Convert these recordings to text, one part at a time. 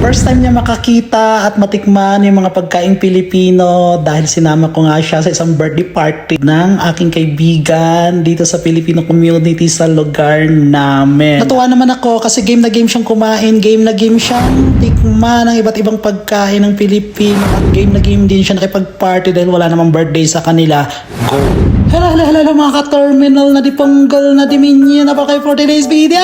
First time niya makakita at matikman yung mga pagkaing Pilipino dahil sinama ko nga siya sa isang birthday party ng aking kaibigan dito sa Filipino community sa lugar namin. Natuwa naman ako kasi game na game siyang kumain, game na game siyang tikman ng iba't ibang pagkain ng Pilipino at game na game din siya nakipag-party dahil wala namang birthday sa kanila. Go! Hello, hello, hello, mga ka-terminal na di panggal na di minyo na pa kayo for today's video!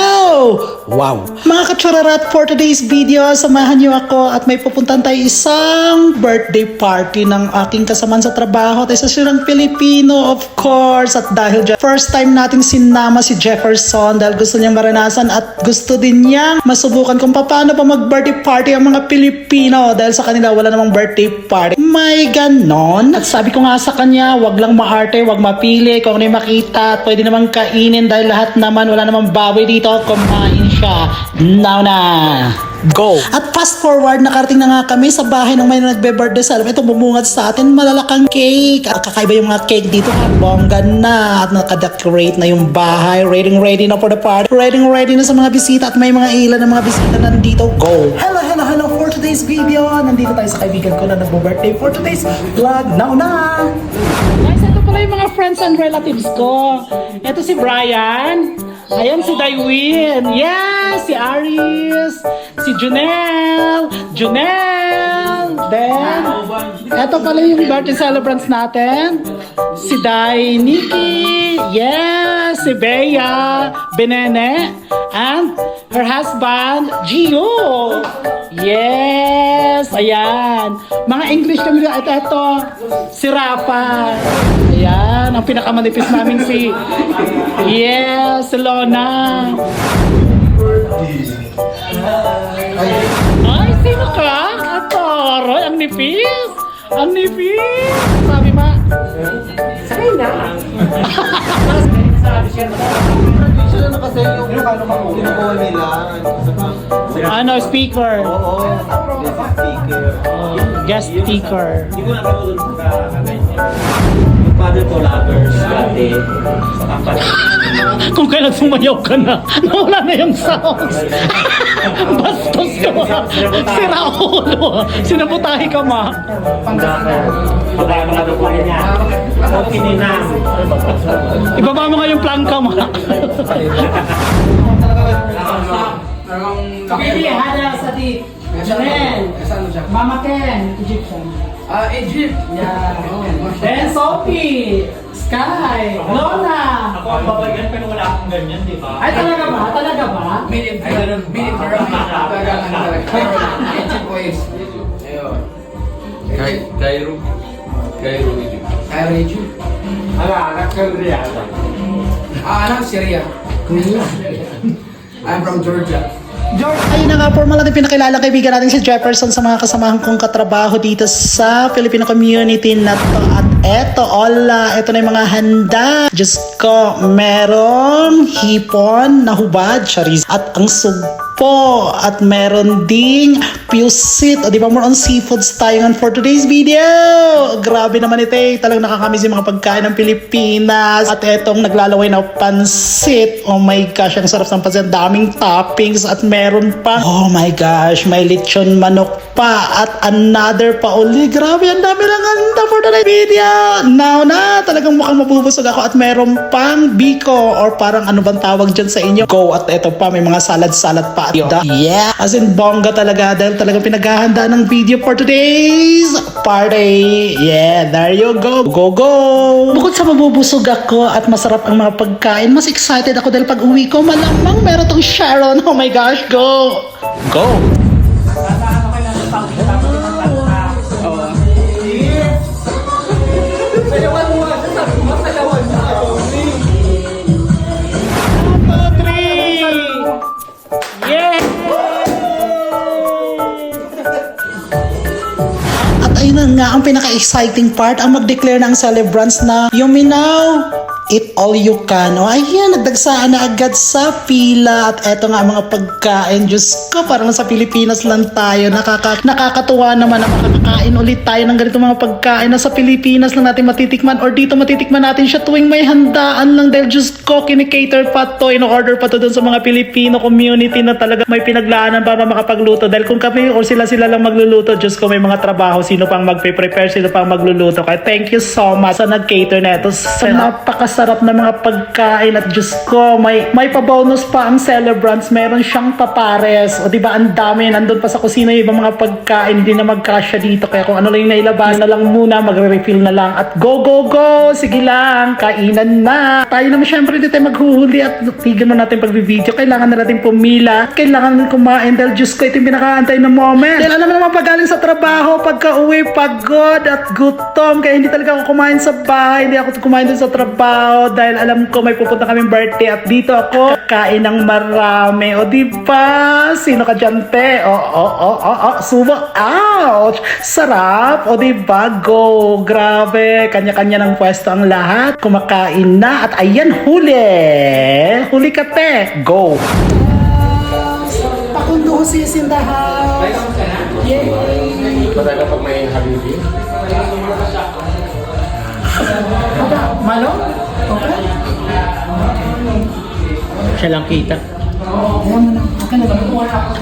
Wow! Mga ka-chararat for today's video, samahan niyo ako at may pupuntan tayo isang birthday party ng aking kasaman sa trabaho at isa silang Pilipino of course at dahil dyan, first time nating sinama si Jefferson dahil gusto niyang maranasan at gusto din niyang masubukan kung paano pa mag-birthday party ang mga Pilipino dahil sa kanila wala namang birthday party. May ganon. At sabi ko nga sa kanya, wag lang maarte, wag mapili kung ano makita at pwede namang kainin dahil lahat naman wala namang baboy dito. Kumain siya. Now na! Go! At fast forward, nakarating na nga kami sa bahay ng may nagbe-birthday sa alam. Ito bumungad sa atin, malalakang cake. At kakaiba yung mga cake dito, bongga na. At nakadecorate na yung bahay. Ready ready na for the party. Ready ready na sa mga bisita. At may mga ilan ng mga bisita na nandito. Go! Hello, hello, hello for today's video. Nandito tayo sa kaibigan ko na nagbo-birthday for today's vlog. Now na! Guys, ito pala yung mga friends and relatives ko. Ito si Brian. Ayan si Daywin. Yes, si Aris. Si Junel. Junel. Then, ito pala yung birthday celebrants natin. Si Day Nikki. Yes, si Bea. Benene. And her husband, Gio. Yes, ayan. Mga English kami ito, ito. Si Rafa. Ayan, ang pinakamanipis namin si Yes, Lona. Ay, sino ka? Atoroy, ang nipis. Ang nipis. Sabi ma. Sila na kasi yung yung ano mga kinukuha nila. Ano, speaker. Oo. This is speaker. Guest speaker. Hindi ko father ko lovers dati sa company. Kung kailan sumayaw ka na, nawala na yung sounds. Bastos ka ma. Sira ulo. Sinabutahe ka ma. Pagkano nga daw po niya. Okay na. Ibaba mo nga yung plangka ma. Baby, hada sa di. Janelle. Mama Ken, Egyptian. Ah, Egypt. Yeah. Then Sophie, Sky, Lona. Ako ang babagyan pero wala akong ganyan, di ba? Ay talaga ba? Talaga ba? Bilib Bilib Talaga talaga. Pero Egypt boys. Ayun. Kay Cairo. Cairo, Egypt. Cairo, Egypt. Ala, anak ka Riyadh. Ah, anak, Syria. I'm from Georgia. George, ayun na nga po mga natin pinakilala kaibigan natin si Jefferson sa mga kasamahan kong katrabaho dito sa Filipino community na to. At eto, hola, eto na yung mga handa. Diyos ko, merong hipon na hubad, charis. At ang sugpo. At meron ding pusit. O di ba more on seafoods tayo ngayon for today's video. Grabe naman ito eh. Talagang nakakamiss yung mga pagkain ng Pilipinas. At etong naglalaway na pansit. Oh my gosh, ang sarap ng pansit. Daming toppings at meron pa. Oh my gosh, may lechon manok pa at another pa uli. Grabe, ang dami ng handa for today's video. Now na, talagang mukhang mabubusog ako at meron pang biko or parang ano bang tawag dyan sa inyo. Go at eto pa, may mga salad-salad pa. At yeah, as in bongga talaga dahil talagang pinaghahanda ng video for today's party. Yeah, there you go. Go, go! Bukod sa mabubusog ako at masarap ang mga pagkain, mas excited ako dahil pag uwi ko, malamang meron tong Sharon. Oh my gosh, go! Go! At ayun nga, ang pinaka-exciting part, ang mag-declare ng celebrants na Yuminaw Eat all you can. O ayan, nagdagsaan na agad sa pila. At eto nga mga pagkain. Diyos ko, parang sa Pilipinas lang tayo. Nakaka, nakakatuwa naman na makakakain ulit tayo ng ganito mga pagkain na sa Pilipinas lang natin matitikman or dito matitikman natin siya tuwing may handaan lang dahil Diyos ko, kinikater pa to. In-order pa to dun sa mga Pilipino community na talaga may pinaglaanan para makapagluto. Dahil kung kami or sila-sila lang magluluto, Diyos ko, may mga trabaho. Sino pang magpe-prepare, sino pang magluluto. Kaya thank you so much sa nag-cater na ito. Sa napakasarap na mga pagkain at Diyos ko, may, may pa-bonus pa ang celebrants. Meron siyang papares. O diba, ang dami. Nandun pa sa kusina yung ibang mga pagkain. Hindi na magkasya dito. Kaya kung ano lang yung nailabas na lang muna, magre-refill na lang. At go, go, go! Sige lang, kainan na. Tayo naman syempre dito maghuhuli at tigil mo natin pagbibideo. Kailangan na natin pumila. Kailangan kumain dahil Diyos ko, ito yung pinakaantay na moment. Mo naman pag galing sa trabaho, pagka uwi, pagod at gutom. Kaya hindi talaga ako kumain sa bahay. Hindi ako kumain sa trabaho dahil alam ko may pupunta kaming birthday at dito ako kain ng marami. O di ba? Sino ka dyan, te? O, o, o, o, o, subo. Ouch! Sarap! O di ba? Go! Grabe! Kanya-kanya ng pwesto ang lahat. Kumakain na at ayan, huli! Huli ka, te! Go! Pakundusis in the house! Talaga pag may habibi. Malo? Okay? Siya lang kita.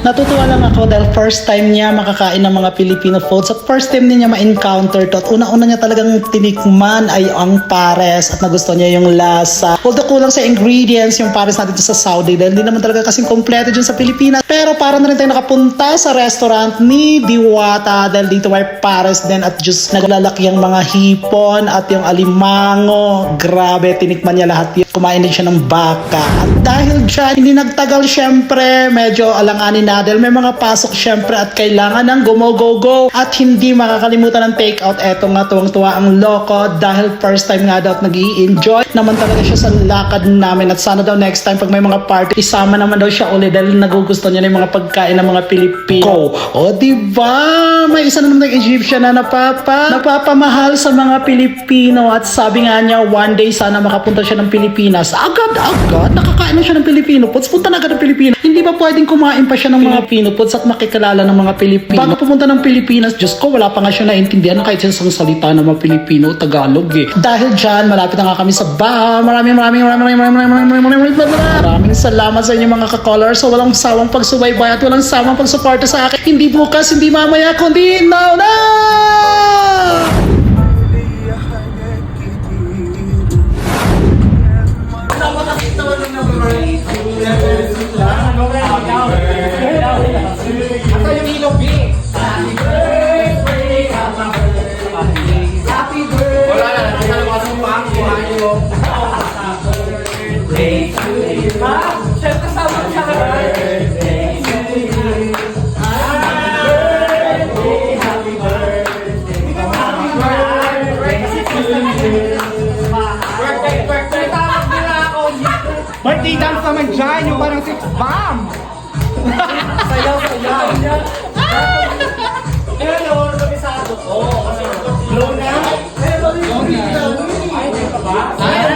Natutuwa lang ako dahil first time niya makakain ng mga Filipino foods at first time din niya ma-encounter to at una-una niya talagang tinikman ay ang pares at nagustuhan niya yung lasa. Although kulang sa ingredients yung pares natin sa Saudi dahil hindi naman talaga kasing kompleto dyan sa Pilipinas. Pero para na rin tayo nakapunta sa restaurant ni Diwata dahil dito may pares din at just naglalaki ang mga hipon at yung alimango. Grabe, tinikman niya lahat yun. Kumain din siya ng baka. At dahil dyan, hindi nagtagal syempre, medyo alanganin na dahil may mga pasok syempre at kailangan ng gumo go go at hindi makakalimutan ng take out. Eto nga tuwang-tuwa ang loko dahil first time nga daw nag enjoy naman talaga siya sa lakad namin at sana daw next time pag may mga party, isama naman daw siya ulit dahil nagugustuhan niya na yung mga pagkain ng mga Pilipino. O di ba? May isa na naman ng Egyptian na napapa, napapamahal sa mga Pilipino at sabi nga niya one day sana makapunta siya ng Pilipinas. Agad-agad nakakain na siya ng Filipino foods. Punta na agad ng Pilipinas. Hindi ba pwedeng kumain pa siya ng mga Filipino foods at makikilala ng mga Pilipino? Bago pumunta ng Pilipinas, Diyos ko, wala pa nga siya naintindihan kahit isang salita ng mga Pilipino, Tagalog eh. Dahil dyan, malapit na nga kami sa bahay. Maraming, maraming, maraming, maraming, maraming, maraming, maraming, maraming, maraming, maraming salamat sa inyo mga ka-caller sa walang sawang pagsubaybay at walang sawang pagsuporta sa akin. Hindi bukas, hindi mamaya, kundi now na! Birthday dance naman dyan, yung parang six bomb! Sayaw, sayaw! Pero, kabisado ko. Glow na? Glow na? Ay, pa ba? Ay,